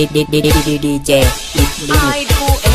ดีดีดีดีดีดีเจดีดี